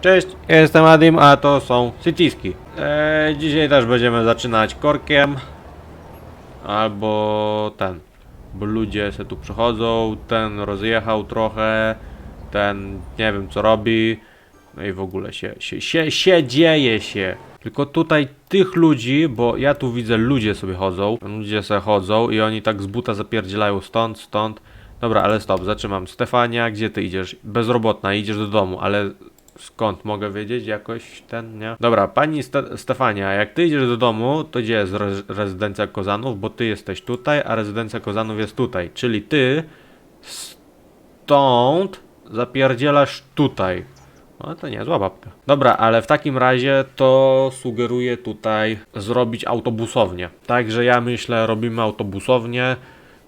Cześć, jestem Adim, a to są Cyciski. Eee, dzisiaj też będziemy zaczynać korkiem. Albo ten. Bo ludzie se tu przychodzą, ten rozjechał trochę, ten nie wiem co robi. No i w ogóle się, się, się, się dzieje się. Tylko tutaj tych ludzi, bo ja tu widzę ludzie sobie chodzą, ludzie sobie chodzą i oni tak z buta zapierdzielają stąd, stąd. Dobra, ale stop, zatrzymam. Stefania, gdzie ty idziesz? Bezrobotna, idziesz do domu, ale skąd mogę wiedzieć jakoś ten, nie? Dobra, pani Ste Stefania, jak ty idziesz do domu, to gdzie jest re rezydencja Kozanów? Bo ty jesteś tutaj, a rezydencja Kozanów jest tutaj. Czyli ty stąd zapierdzielasz tutaj. No to niezła babka. Dobra, ale w takim razie to sugeruję tutaj zrobić autobusownię. Także ja myślę, robimy autobusownię.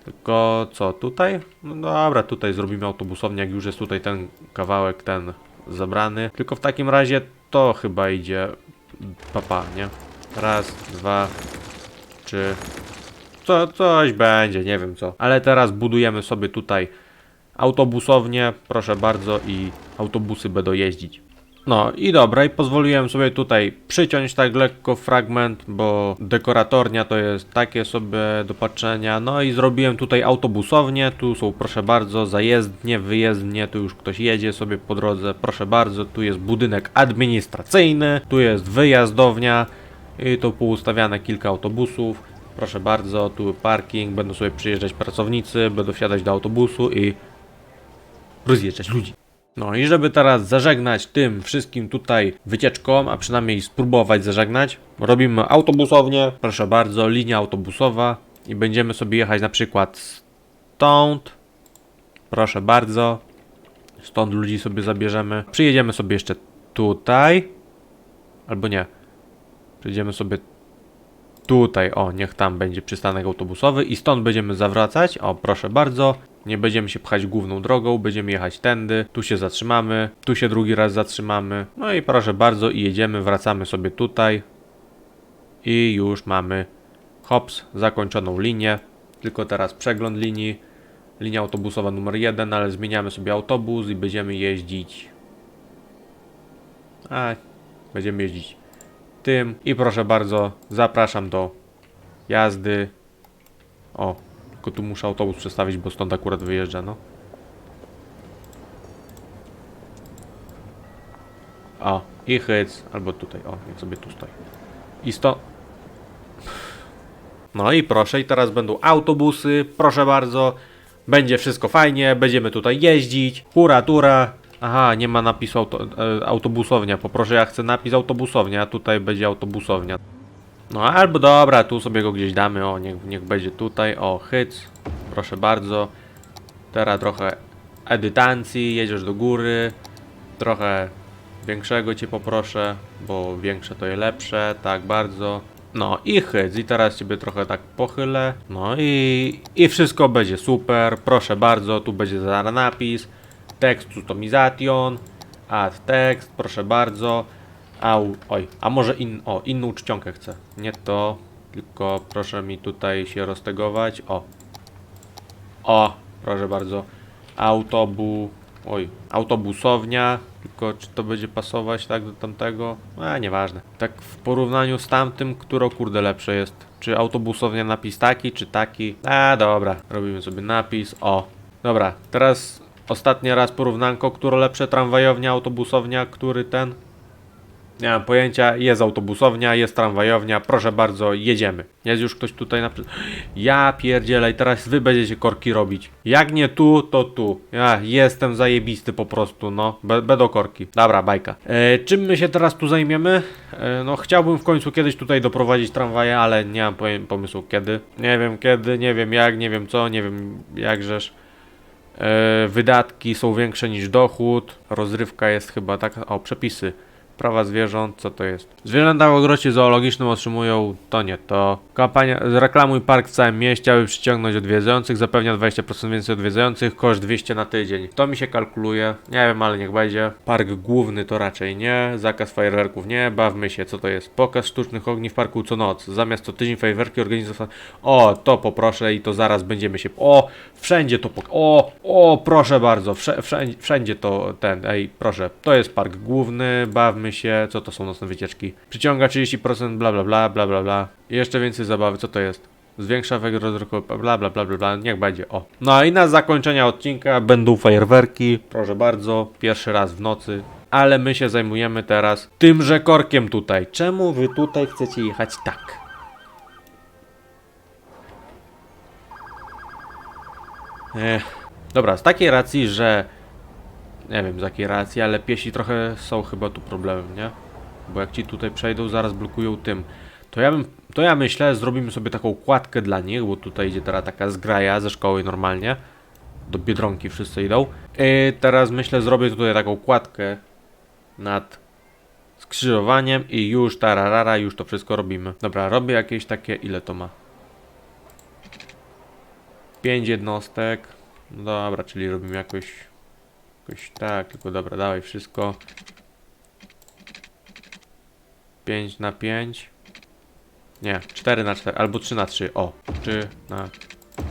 Tylko co, tutaj? No dobra, tutaj zrobimy autobusownię, jak już jest tutaj ten kawałek, ten zabrany. Tylko w takim razie to chyba idzie papa, nie? Raz, dwa, trzy. Co, coś będzie, nie wiem co. Ale teraz budujemy sobie tutaj autobusownię, proszę bardzo, i autobusy będą jeździć. No i dobra, i pozwoliłem sobie tutaj przyciąć tak lekko fragment, bo dekoratornia to jest takie sobie do patrzenia. No i zrobiłem tutaj autobusownię, tu są proszę bardzo zajezdnie, wyjezdnie, tu już ktoś jedzie sobie po drodze, proszę bardzo, tu jest budynek administracyjny, tu jest wyjazdownia i tu poustawiane kilka autobusów. Proszę bardzo, tu parking, będą sobie przyjeżdżać pracownicy, będą wsiadać do autobusu i rozjeżdżać ludzi. No i żeby teraz zażegnać tym wszystkim tutaj wycieczkom, a przynajmniej spróbować zażegnać, robimy autobusownię, proszę bardzo, linia autobusowa i będziemy sobie jechać na przykład stąd, proszę bardzo, stąd ludzi sobie zabierzemy, przyjedziemy sobie jeszcze tutaj, albo nie, przyjedziemy sobie tutaj, o, niech tam będzie przystanek autobusowy i stąd będziemy zawracać, o, proszę bardzo, nie będziemy się pchać główną drogą, będziemy jechać tędy, tu się zatrzymamy, tu się drugi raz zatrzymamy, no i proszę bardzo i jedziemy, wracamy sobie tutaj. I już mamy hops, zakończoną linię, tylko teraz przegląd linii, linia autobusowa numer 1, ale zmieniamy sobie autobus i będziemy jeździć. A, będziemy jeździć tym i proszę bardzo, zapraszam do jazdy o, tylko tu muszę autobus przestawić, bo stąd akurat wyjeżdża, no. O, i hyc, albo tutaj, o, niech sobie tu stoi. I sto... No i proszę, i teraz będą autobusy, proszę bardzo. Będzie wszystko fajnie, będziemy tutaj jeździć. Hura, tura. Aha, nie ma napisu auto, e, autobusownia. Poproszę, ja chcę napis autobusownia, a tutaj będzie autobusownia. No albo dobra, tu sobie go gdzieś damy, o niech, niech będzie tutaj, o hyc, proszę bardzo. Teraz trochę edytancji, jedziesz do góry, trochę większego cię poproszę, bo większe to jest lepsze, tak bardzo. No i hyc, i teraz ciebie trochę tak pochylę, no i, i wszystko będzie super, proszę bardzo, tu będzie zaraz napis, tekst customization, add tekst, proszę bardzo. Au, oj, a może in, o, inną czcionkę chcę. Nie to, tylko proszę mi tutaj się roztegować. O. O, proszę bardzo. Autobu, oj, autobusownia. Tylko czy to będzie pasować tak do tamtego? A, nieważne. Tak w porównaniu z tamtym, które kurde lepsze jest. Czy autobusownia napis taki, czy taki? A, dobra, robimy sobie napis. O, dobra, teraz ostatni raz porównanko, które lepsze tramwajownia, autobusownia, który ten? Nie mam pojęcia, jest autobusownia, jest tramwajownia, proszę bardzo, jedziemy. Jest już ktoś tutaj na... Ja pierdzielę i teraz wy będziecie korki robić. Jak nie tu, to tu. Ja jestem zajebisty po prostu, no. Be korki. Dobra, bajka. E, czym my się teraz tu zajmiemy? E, no chciałbym w końcu kiedyś tutaj doprowadzić tramwaje, ale nie mam pomysłu kiedy. Nie wiem kiedy, nie wiem jak, nie wiem co, nie wiem jakżeż. E, wydatki są większe niż dochód. Rozrywka jest chyba taka. O, przepisy. Prawa zwierząt, co to jest? Zwierzęta w ogrodzie zoologicznym otrzymują, to nie to. Kampania, reklamuj park w całym mieście, aby przyciągnąć odwiedzających, zapewnia 20% więcej odwiedzających, koszt 200 na tydzień. To mi się kalkuluje, nie wiem, ale niech będzie. Park główny to raczej nie, zakaz fajerwerków nie, bawmy się, co to jest? Pokaz sztucznych ogni w parku co noc, zamiast co tydzień fajerwerki organizowane. O, to poproszę i to zaraz będziemy się... O, wszędzie to pok... O, o, proszę bardzo, wszędzie, wszędzie to ten, ej, proszę. To jest park główny, bawmy się, co to są nocne wycieczki? Przyciąga 30%, bla bla bla, bla bla bla. I jeszcze więcej zabawy, co to jest? Zwiększa efekt rozruchu, bla bla bla bla bla, niech będzie, o. No i na zakończenie odcinka będą fajerwerki, proszę bardzo, pierwszy raz w nocy. Ale my się zajmujemy teraz tymże korkiem tutaj. Czemu wy tutaj chcecie jechać tak? Ech. Dobra, z takiej racji, że nie wiem z jakiej racji, ale piesi trochę są chyba tu problemem, nie? Bo jak ci tutaj przejdą, zaraz blokują tym. To ja bym, to ja myślę, zrobimy sobie taką kładkę dla nich, bo tutaj idzie teraz taka zgraja ze szkoły normalnie. Do Biedronki wszyscy idą. I teraz myślę, zrobię tutaj taką kładkę nad skrzyżowaniem i już tararara, już to wszystko robimy. Dobra, robię jakieś takie, ile to ma? 5 jednostek. No dobra, czyli robimy jakoś, jakoś tak, tylko dobra, dawaj wszystko. 5 na 5. Nie, 4 na 4, albo 3 na 3. O, 3 na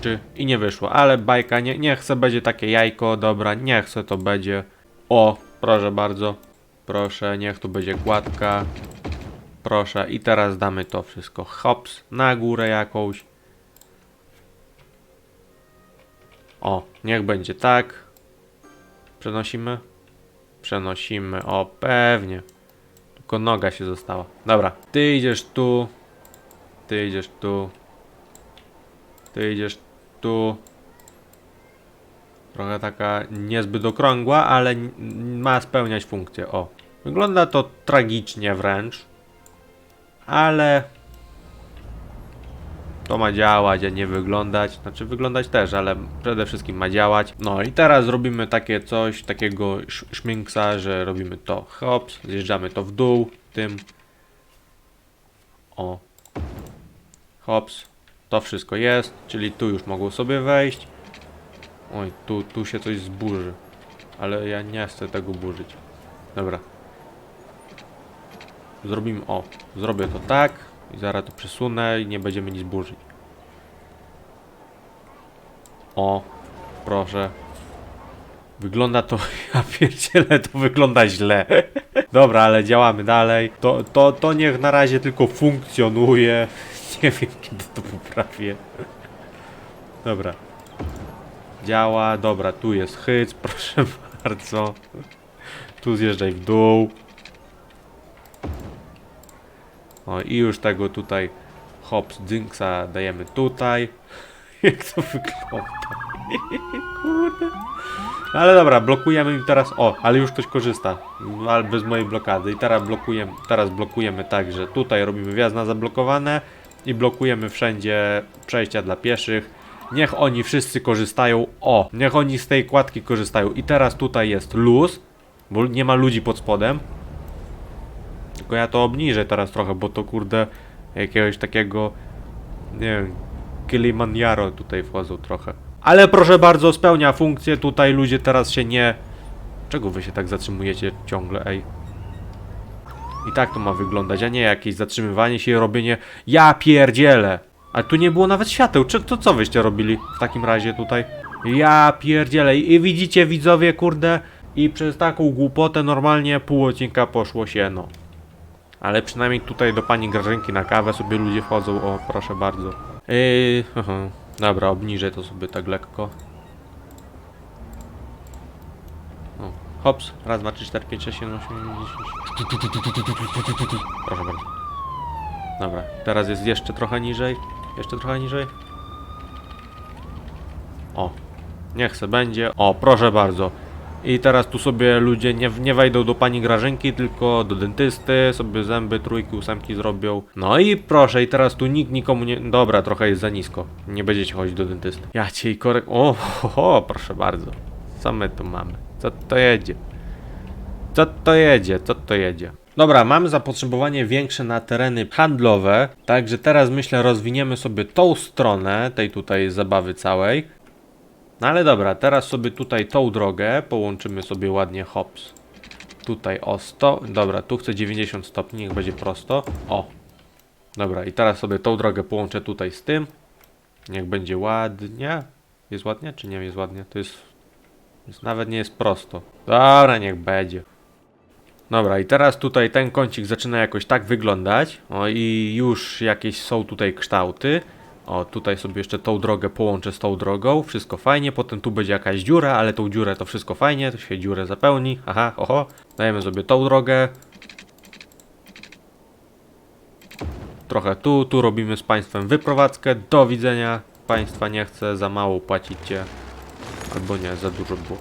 3 i nie wyszło, ale bajka, nie, nie chcę, będzie takie jajko, dobra, nie chcę, to będzie. O, proszę bardzo, proszę, niech tu będzie kładka. Proszę, i teraz damy to wszystko hops na górę jakąś. O, niech będzie tak. Przenosimy. Przenosimy, o pewnie. Tylko noga się została. Dobra, ty idziesz tu. Ty idziesz tu. Ty idziesz tu. Trochę taka niezbyt okrągła, ale ma spełniać funkcję. O. Wygląda to tragicznie wręcz. Ale to ma działać, a nie wyglądać. Znaczy wyglądać też, ale przede wszystkim ma działać. No i teraz robimy takie coś, takiego sz szminksa, że robimy to hops, zjeżdżamy to w dół tym. O. Hops. To wszystko jest, czyli tu już mogło sobie wejść. Oj, tu, tu się coś zburzy. Ale ja nie chcę tego burzyć. Dobra. Zrobimy, o, zrobię to tak i zaraz to przesunę i nie będziemy nic burzyć. O, proszę. Wygląda to, ja pierdzielę, to wygląda źle. Dobra, ale działamy dalej. To, to, to niech na razie tylko funkcjonuje. Nie wiem, kiedy to poprawię. Dobra. Działa, dobra, tu jest hyc, proszę bardzo. Tu zjeżdżaj w dół. O i już tego tutaj hops dynksa dajemy tutaj. Jak to wygląda? Kurde. No ale dobra, blokujemy im teraz. O, ale już ktoś korzysta. No, ale bez mojej blokady. I teraz blokujemy, teraz blokujemy tak, że tutaj robimy wjazd na zablokowane i blokujemy wszędzie przejścia dla pieszych. Niech oni wszyscy korzystają. O, niech oni z tej kładki korzystają. I teraz tutaj jest luz, bo nie ma ludzi pod spodem. Tylko ja to obniżę teraz trochę, bo to kurde jakiegoś takiego nie wiem, Kilimanjaro tutaj wchodzą trochę. Ale proszę bardzo, spełnia funkcję, tutaj ludzie teraz się nie... Czego wy się tak zatrzymujecie ciągle, ej? I tak to ma wyglądać, a nie jakieś zatrzymywanie się i robienie... Ja pierdzielę! A tu nie było nawet świateł, czy to co wyście robili w takim razie tutaj? Ja pierdzielę i widzicie widzowie, kurde, i przez taką głupotę normalnie pół odcinka poszło się, no. Ale przynajmniej tutaj do pani Grażynki na kawę sobie ludzie wchodzą, o proszę bardzo. Yy, aha. Dobra, obniżę to sobie tak lekko. O, hops, raz, dwa, trzy, cztery, pięć, sześć, siedem, osiem, dziesięć. Proszę bardzo. Dobra, teraz jest jeszcze trochę niżej. Jeszcze trochę niżej. O, niech se będzie. O, proszę bardzo. I teraz tu sobie ludzie nie, nie wejdą do pani Grażynki, tylko do dentysty, sobie zęby, trójki, ósemki zrobią. No i proszę, i teraz tu nikt nikomu nie... Dobra, trochę jest za nisko. Nie będziecie chodzić do dentysty. Ja cię i korek... O, ho, ho, proszę bardzo. Co my tu mamy? Co to jedzie? Co to jedzie? Co to jedzie? Dobra, mamy zapotrzebowanie większe na tereny handlowe, także teraz myślę rozwiniemy sobie tą stronę tej tutaj zabawy całej. No ale dobra, teraz sobie tutaj tą drogę połączymy sobie ładnie hops. Tutaj o 100, dobra, tu chcę 90 stopni, niech będzie prosto. O, dobra, i teraz sobie tą drogę połączę tutaj z tym. Niech będzie ładnie. Jest ładnie, czy nie jest ładnie? To jest, jest nawet nie jest prosto. Dobra, niech będzie. Dobra, i teraz tutaj ten kącik zaczyna jakoś tak wyglądać. O, i już jakieś są tutaj kształty. O, tutaj sobie jeszcze tą drogę połączę z tą drogą. Wszystko fajnie. Potem tu będzie jakaś dziura, ale tą dziurę to wszystko fajnie. To się dziurę zapełni. Aha, oho. Dajemy sobie tą drogę. Trochę tu, tu robimy z Państwem wyprowadzkę. Do widzenia. Państwa nie chcę, za mało płacicie. Albo nie, za dużo było.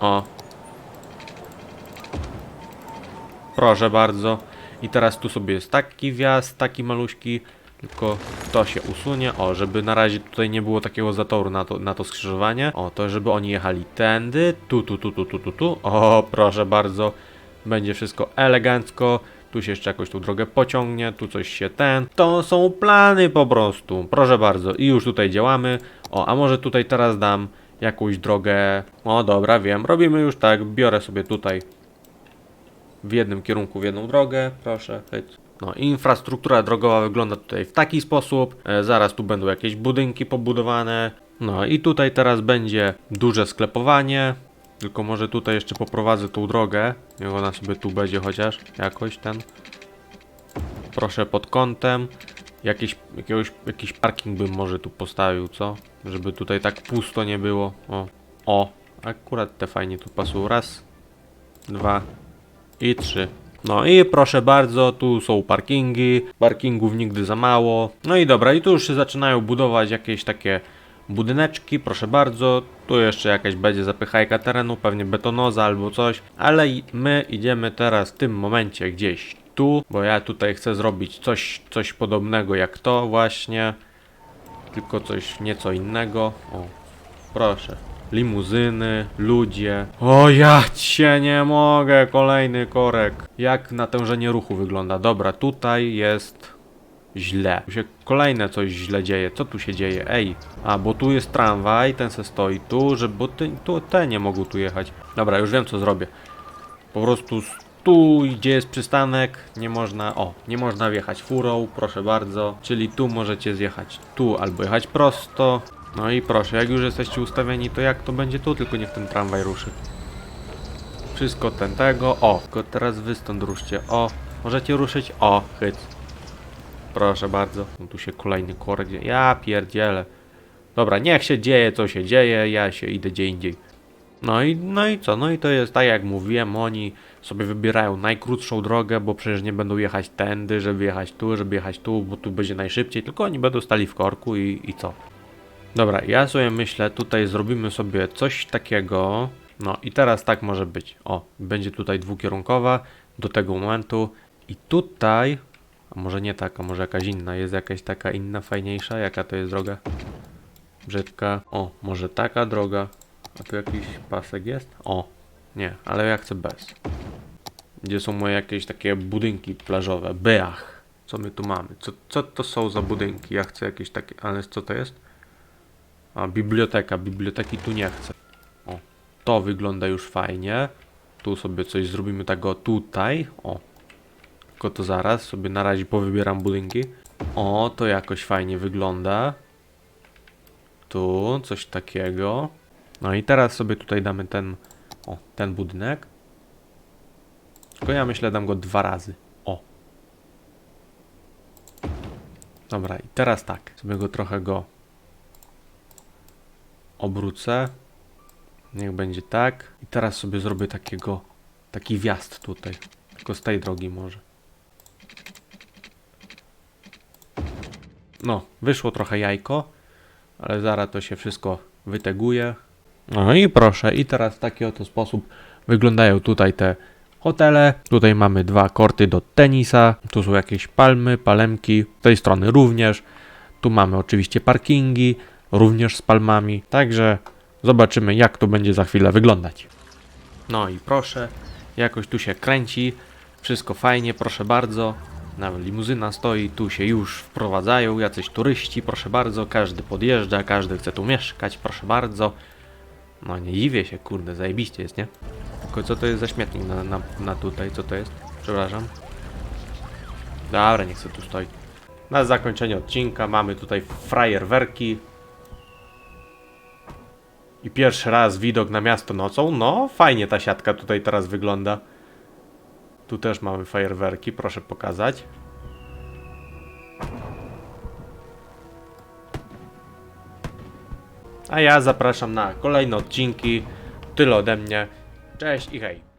O. Proszę bardzo. I teraz tu sobie jest taki wjazd, taki maluśki. Tylko to się usunie. O, żeby na razie tutaj nie było takiego zatoru na to, na to skrzyżowanie. O, to żeby oni jechali tędy. Tu, tu, tu, tu, tu, tu, tu. O, proszę bardzo. Będzie wszystko elegancko. Tu się jeszcze jakoś tą drogę pociągnie. Tu coś się ten. To są plany po prostu. Proszę bardzo. I już tutaj działamy. O, a może tutaj teraz dam jakąś drogę. O, dobra, wiem. Robimy już tak. Biorę sobie tutaj w jednym kierunku w jedną drogę. Proszę. No, infrastruktura drogowa wygląda tutaj w taki sposób. E, zaraz tu będą jakieś budynki pobudowane. No i tutaj teraz będzie duże sklepowanie. Tylko może tutaj jeszcze poprowadzę tą drogę. Niech ona sobie tu będzie chociaż jakoś ten. Proszę pod kątem. Jakieś, jakiegoś, jakiś parking bym może tu postawił, co? Żeby tutaj tak pusto nie było. O, o, akurat te fajnie tu pasują. Raz, dwa i trzy. No i proszę bardzo, tu są parkingi. Parkingów nigdy za mało. No i dobra, i tu już się zaczynają budować jakieś takie budyneczki, proszę bardzo. Tu jeszcze jakaś będzie zapychajka terenu, pewnie betonoza albo coś. Ale my idziemy teraz w tym momencie gdzieś tu, bo ja tutaj chcę zrobić coś, coś podobnego jak to właśnie. Tylko coś nieco innego. O, proszę. Limuzyny, ludzie. O, ja cię nie mogę, kolejny korek. Jak natężenie ruchu wygląda? Dobra, tutaj jest źle. Tu się kolejne coś źle dzieje. Co tu się dzieje? Ej. A, bo tu jest tramwaj, ten se stoi tu, że bo ty, tu, te nie mogą tu jechać. Dobra, już wiem co zrobię. Po prostu tu, gdzie jest przystanek, nie można, o, nie można wjechać furą, proszę bardzo. Czyli tu możecie zjechać tu albo jechać prosto. No i proszę, jak już jesteście ustawieni, to jak to będzie tu, tylko niech ten tramwaj ruszy. Wszystko ten tego, o, tylko teraz wy stąd ruszcie, o, możecie ruszyć, o, chyt. Proszę bardzo. No tu się kolejny korek. Ja pierdzielę. Dobra, niech się dzieje co się dzieje, ja się idę gdzie indziej. No i, no i co? No i to jest tak jak mówiłem, oni sobie wybierają najkrótszą drogę, bo przecież nie będą jechać tędy, żeby jechać tu, żeby jechać tu, bo tu będzie najszybciej, tylko oni będą stali w korku i, i co? Dobra, ja sobie myślę, tutaj zrobimy sobie coś takiego. No i teraz tak może być. O, będzie tutaj dwukierunkowa do tego momentu. I tutaj, a może nie taka, może jakaś inna, jest jakaś taka inna, fajniejsza. Jaka to jest droga? Brzydka. O, może taka droga. A tu jakiś pasek jest? O, nie, ale ja chcę bez. Gdzie są moje jakieś takie budynki plażowe? Beach. Co my tu mamy? Co, co to są za budynki? Ja chcę jakieś takie, ale co to jest? A, biblioteka. Biblioteki tu nie chcę. O, to wygląda już fajnie. Tu sobie coś zrobimy tego tutaj. O, tylko to zaraz sobie na razie powybieram budynki. O, to jakoś fajnie wygląda. Tu coś takiego. No i teraz sobie tutaj damy ten, o, ten budynek. Tylko ja myślę dam go dwa razy. O. Dobra, i teraz tak. Sobie go trochę go obrócę. Niech będzie tak. I teraz sobie zrobię takiego, taki wjazd tutaj. Tylko z tej drogi może. No, wyszło trochę jajko, ale zaraz to się wszystko wyteguje. No i proszę, i teraz w taki oto sposób wyglądają tutaj te hotele. Tutaj mamy dwa korty do tenisa. Tu są jakieś palmy, palemki. Z tej strony również. Tu mamy oczywiście parkingi, również z palmami. Także Zobaczymy, jak to będzie za chwilę wyglądać. No i proszę, jakoś tu się kręci, wszystko fajnie, proszę bardzo. Nawet limuzyna stoi, tu się już wprowadzają jacyś turyści, proszę bardzo, każdy podjeżdża, każdy chce tu mieszkać, proszę bardzo. No nie dziwię się, kurde, zajebiście jest, nie? Tylko co to jest za śmietnik na, na, na tutaj, co to jest? Przepraszam. Dobra, niech se tu stoi. Na zakończenie odcinka mamy tutaj frajerwerki. I pierwszy raz widok na miasto nocą. No, fajnie ta siatka tutaj teraz wygląda. Tu też mamy fajerwerki, proszę pokazać. A ja zapraszam na kolejne odcinki. Tyle ode mnie. Cześć i hej.